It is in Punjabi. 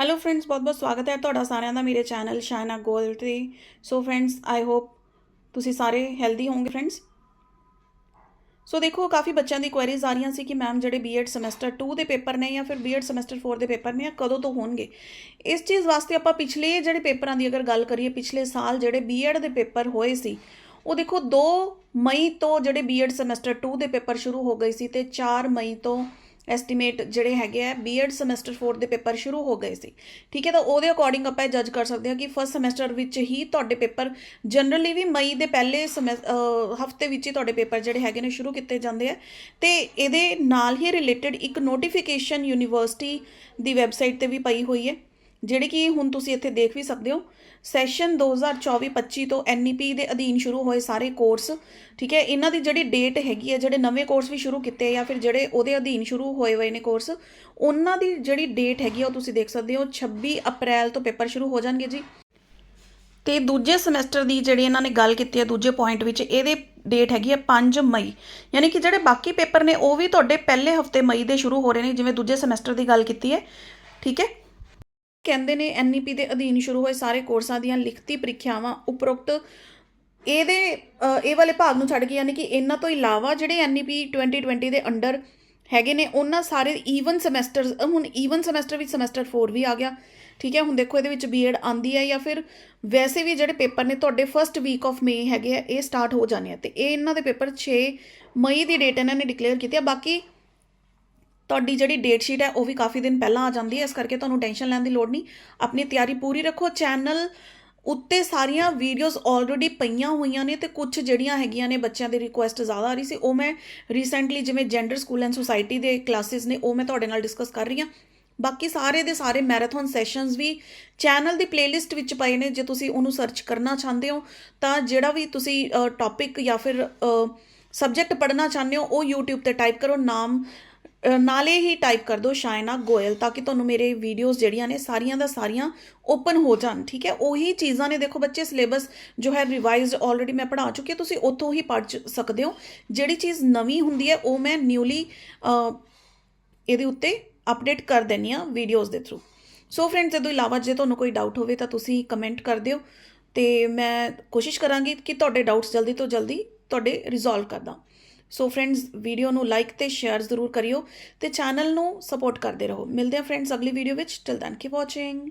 ਹੈਲੋ ਫਰੈਂਡਸ ਬਹੁਤ-ਬਹੁਤ ਸਵਾਗਤ ਹੈ ਤੁਹਾਡਾ ਸਾਰਿਆਂ ਦਾ ਮੇਰੇ ਚੈਨਲ ਸ਼ਾਇਨਾ ਗੋਲ ਤੇ। ਸੋ ਫਰੈਂਡਸ ਆਈ ਹੋਪ ਤੁਸੀਂ ਸਾਰੇ ਹੈਲਦੀ ਹੋਵੋਗੇ ਫਰੈਂਡਸ ਸੋ ਦੇਖੋ, ਕਾਫੀ ਬੱਚਿਆਂ ਦੀ ਕੁਐਰੀਜ਼ ਆ ਰਹੀਆਂ ਸੀ ਕਿ ਮੈਮ ਜਿਹੜੇ ਬੀਐਡ ਸਮੈਸਟਰ 2 ਦੇ ਪੇਪਰ ਨੇ ਜਾਂ ਫਿਰ ਬੀਐਡ ਸਮੈਸਟਰ 4 ਦੇ ਪੇਪਰ ਨੇ, ਇਹ ਕਦੋਂ ਤੋਂ ਹੋਣਗੇ? ਇਸ ਚੀਜ਼ ਵਾਸਤੇ ਆਪਾਂ ਪਿਛਲੇ ਜਿਹੜੇ ਪੇਪਰਾਂ ਦੀ ਅਗਰ ਗੱਲ ਕਰੀਏ, ਪਿਛਲੇ ਸਾਲ ਜਿਹੜੇ ਬੀਐਡ ਦੇ ਪੇਪਰ ਹੋਏ ਸੀ, ਉਹ ਦੇਖੋ 2 ਮਈ ਤੋਂ ਜਿਹੜੇ ਬੀਐਡ ਸਮੈਸਟਰ 2 ਦੇ ਪੇਪਰ ਸ਼ੁਰੂ ਹੋ ਗਏ ਸੀ ਤੇ 4 ਮਈ ਤੋਂ ਐਸਟੀਮੇਟ ਜਿਹੜੇ ਹੈਗੇ ਆ ਬੀਐਡ ਸਮੈਸਟਰ 4 ਦੇ ਪੇਪਰ ਸ਼ੁਰੂ ਹੋ ਗਏ ਸੀ। ਠੀਕ ਹੈ, ਤਾਂ ਉਹਦੇ ਅਕੋਰਡਿੰਗ ਆਪਾਂ ਇਹ ਜੱਜ ਕਰ ਸਕਦੇ ਹਾਂ ਕਿ ਫਸਟ ਸਮੈਸਟਰ ਵਿੱਚ ਹੀ ਤੁਹਾਡੇ ਪੇਪਰ ਜਨਰਲੀ ਵੀ ਮਈ ਦੇ ਪਹਿਲੇ ਹਫ਼ਤੇ ਵਿੱਚ ਹੀ ਤੁਹਾਡੇ ਪੇਪਰ ਜਿਹੜੇ ਹੈਗੇ ਨੇ ਸ਼ੁਰੂ ਕੀਤੇ ਜਾਂਦੇ ਆ। ਤੇ ਇਹਦੇ ਨਾਲ ਹੀ ਰਿਲੇਟਡ ਇੱਕ ਨੋਟੀਫਿਕੇਸ਼ਨ ਯੂਨੀਵਰਸਿਟੀ ਦੀ ਵੈਬਸਾਈਟ ਤੇ ਵੀ ਪਈ ਹੋਈ ਹੈ। ਜਿਹੜੇ ਕਿ ਹੁਣ ਤੁਸੀਂ ਇੱਥੇ ਦੇਖ ਵੀ ਸਕਦੇ ਹੋ ਸੈਸ਼ਨ 2024-25 ਤੋਂ NEP ਦੇ ਅਧੀਨ ਸ਼ੁਰੂ ਹੋਏ ਸਾਰੇ ਕੋਰਸ ਠੀਕ ਹੈ, ਇਹਨਾਂ ਦੀ ਜਿਹੜੀ ਡੇਟ ਹੈਗੀ ਹੈ, ਜਿਹੜੇ ਨਵੇਂ ਕੋਰਸ ਵੀ ਸ਼ੁਰੂ ਕੀਤੇ ਜਾਂ ਫਿਰ ਜਿਹੜੇ ਉਹਦੇ ਅਧੀਨ ਸ਼ੁਰੂ ਹੋਏ ਹੋਏ ਨੇ ਕੋਰਸ ਉਹਨਾਂ ਦੀ ਜਿਹੜੀ ਡੇਟ ਹੈਗੀ ਆ ਉਹ ਤੁਸੀਂ ਦੇਖ ਸਕਦੇ ਹੋ 26 ਅਪ੍ਰੈਲ ਤੋਂ ਪੇਪਰ ਸ਼ੁਰੂ ਹੋ ਜਾਣਗੇ ਜੀ। ਤੇ ਦੂਜੇ ਸਮੈਸਟਰ ਦੀ ਜਿਹੜੀ ਇਹਨਾਂ ਨੇ ਗੱਲ ਕੀਤੀ ਹੈ, ਦੂਜੇ ਪੁਆਇੰਟ ਵਿੱਚ, ਇਹਦੇ ਡੇਟ ਹੈਗੀ ਹੈ 5 ਮਈ, ਯਾਨੀ ਕਿ ਜਿਹੜੇ ਬਾਕੀ ਪੇਪਰ ਨੇ, ਉਹ ਵੀ ਤੁਹਾਡੇ ਪਹਿਲੇ ਹਫ਼ਤੇ ਮਈ ਦੇ ਸ਼ੁਰੂ ਹੋ ਰਹੇ ਨੇ, ਜਿਵੇਂ ਦੂਜੇ ਸਮੈਸਟਰ ਦੀ ਗੱਲ ਕੀਤੀ ਹੈ, ਠੀਕ ਹੈ। ਕਹਿੰਦੇ ਨੇ ਐਨਈਪੀ ਦੇ ਅਧੀਨ ਸ਼ੁਰੂ ਹੋਏ ਸਾਰੇ ਕੋਰਸਾਂ ਦੀਆਂ ਲਿਖਤੀ ਪ੍ਰੀਖਿਆਵਾਂ ਉਪਰੋਕਤ। ਇਹਦੇ ਇਹ ਵਾਲੇ ਭਾਗ ਨੂੰ ਛੱਡ ਕੇ ਯਾਨੀ ਕਿ ਇਹਨਾਂ ਤੋਂ ਇਲਾਵਾ ਜਿਹੜੇ ਐਨਈਪੀ 2020 ਦੇ ਅੰਡਰ ਹੈਗੇ ਨੇ, ਉਹਨਾਂ ਸਾਰੇ ਈਵਨ ਸਮੈਸਟਰਸ ਹੁਣ ਈਵਨ ਸਮੈਸਟਰ ਵਿੱਚ ਸਮੈਸਟਰ 4 ਵੀ ਆ ਗਿਆ। ਠੀਕ ਹੈ, ਹੁਣ ਦੇਖੋ ਇਹਦੇ ਵਿੱਚ ਬੀਐਡ ਆਂਦੀ ਹੈ ਜਾਂ ਫਿਰ ਵੈਸੇ ਵੀ ਜਿਹੜੇ ਪੇਪਰ ਨੇ ਤੁਹਾਡੇ ਫਰਸਟ ਵੀਕ ਆਫ ਮਈ ਹੈਗੇ ਆ, ਇਹ ਸਟਾਰਟ ਹੋ ਜਾਣੇ ਆ। ਤੇ ਇਹ ਇਹਨਾਂ ਦੇ ਪੇਪਰ 6 ਮਈ ਦੀ ਡੇਟ ਇਹਨਾਂ ਨੇ ਡਿਕਲੇਅਰ ਕੀਤੀ ਆ। ਬਾਕੀ ਤੁਹਾਡੀ ਜਿਹੜੀ ਡੇਟ ਸ਼ੀਟ ਹੈ, ਉਹ ਵੀ ਕਾਫੀ ਦਿਨ ਪਹਿਲਾਂ ਆ ਜਾਂਦੀ ਹੈ, ਇਸ ਕਰਕੇ ਤੁਹਾਨੂੰ ਟੈਨਸ਼ਨ ਲੈਣ ਦੀ ਲੋੜ ਨਹੀਂ। ਆਪਣੀ ਤਿਆਰੀ ਪੂਰੀ ਰੱਖੋ ਚੈਨਲ ਉੱਤੇ ਸਾਰੀਆਂ ਵੀਡੀਓਜ਼ ਆਲਰੇਡੀ ਪਈਆਂ ਹੋਈਆਂ ਨੇ ਤੇ ਕੁਝ ਜਿਹੜੀਆਂ ਹੈਗੀਆਂ ਨੇ ਬੱਚਿਆਂ ਦੇ ਰਿਕੁਐਸਟ ਜ਼ਿਆਦਾ ਆ ਰਹੀ ਸੀ, ਉਹ ਮੈਂ ਰੀਸੈਂਟਲੀ ਜਿਵੇਂ ਜੈਂਡਰ ਸਕੂਲ ਐਂਡ ਸੁਸਾਇਟੀ ਦੇ ਕਲਾਸਿਸ ਨੇ, ਉਹ ਮੈਂ ਤੁਹਾਡੇ ਨਾਲ ਡਿਸਕਸ ਕਰ ਰਹੀ ਹਾਂ। ਬਾਕੀ ਸਾਰੇ ਦੇ ਸਾਰੇ ਮੈਰਾਥਨ ਸੈਸ਼ਨਸ ਵੀ ਚੈਨਲ ਦੀ ਪਲੇਲਿਸਟ ਵਿੱਚ ਪਏ ਨੇ, ਜੇ ਤੁਸੀਂ ਉਹਨੂੰ ਸਰਚ ਕਰਨਾ ਚਾਹੁੰਦੇ ਹੋ, ਤਾਂ ਜਿਹੜਾ ਵੀ ਤੁਸੀਂ ਟੌਪਿਕ ਜਾਂ ਫਿਰ ਸਬਜੈਕਟ ਪੜ੍ਹਨਾ ਚਾਹੁੰਦੇ ਹੋ, ਉਹ YouTube ਤੇ ਟਾਈਪ ਕਰੋ, ਨਾਮ ਨਾਲੇ ਹੀ ਟਾਈਪ ਕਰ ਦਿਓ ਸ਼ਾਇਨਾ ਗੋਇਲ ਤਾਂ ਕਿ ਤੁਹਾਨੂੰ ਮੇਰੇ ਵੀਡੀਓਜ਼ ਜਿਹੜੀਆਂ ਨੇ ਸਾਰੀਆਂ ਦਾ ਸਾਰੀਆਂ ਓਪਨ ਹੋ ਜਾਣ, ਠੀਕ ਹੈ? ਉਹੀ ਚੀਜ਼ਾਂ ਨੇ, ਦੇਖੋ ਬੱਚੇ ਸਿਲੇਬਸ ਜੋ ਹੈ ਰਿਵਾਈਜ਼ਡ ਆਲਰੇਡੀ ਮੈਂ ਪੜ੍ਹਾ ਚੁੱਕੀ ਹਾਂ, ਤੁਸੀਂ ਉੱਥੋਂ ਹੀ ਪੜ੍ਹ ਸਕਦੇ ਹੋ। ਜਿਹੜੀ ਚੀਜ਼ ਨਵੀਂ ਹੁੰਦੀ ਹੈ, ਉਹ ਮੈਂ ਨਿਊਲੀ ਇਹਦੇ ਉੱਤੇ ਅਪਡੇਟ ਕਰ ਦਿੰਨੀ ਆ ਵੀਡੀਓਜ਼ ਦੇ ਥਰੂ ਸੋ ਫਰੈਂਡਸ ਇਹ ਤੋਂ ਇਲਾਵਾ ਜੇ ਤੁਹਾਨੂੰ ਕੋਈ ਡਾਊਟ ਹੋਵੇ ਤਾਂ ਤੁਸੀਂ ਕਮੈਂਟ ਕਰ ਦਿਓ ਤੇ ਮੈਂ ਕੋਸ਼ਿਸ਼ ਕਰਾਂਗੀ ਕਿ ਤੁਹਾਡੇ ਡਾਊਟਸ ਜਲਦੀ ਤੋਂ ਜਲਦੀ ਤੁਹਾਡੇ ਰਿਜ਼ੋਲਵ ਕਰਦਾ। ਸੋ ਫਰੈਂਡਸ ਵੀਡੀਓ ਨੂੰ ਲਾਈਕ ਤੇ ਸ਼ੇਅਰ ਜ਼ਰੂਰ ਕਰਿਓ ਤੇ ਚੈਨਲ ਨੂੰ ਸਪੋਰਟ ਕਰਦੇ ਰਹੋ। ਮਿਲਦੇ ਹਾਂ ਫਰੈਂਡਸ ਅਗਲੀ ਵੀਡੀਓ ਵਿੱਚ। Till then keep watching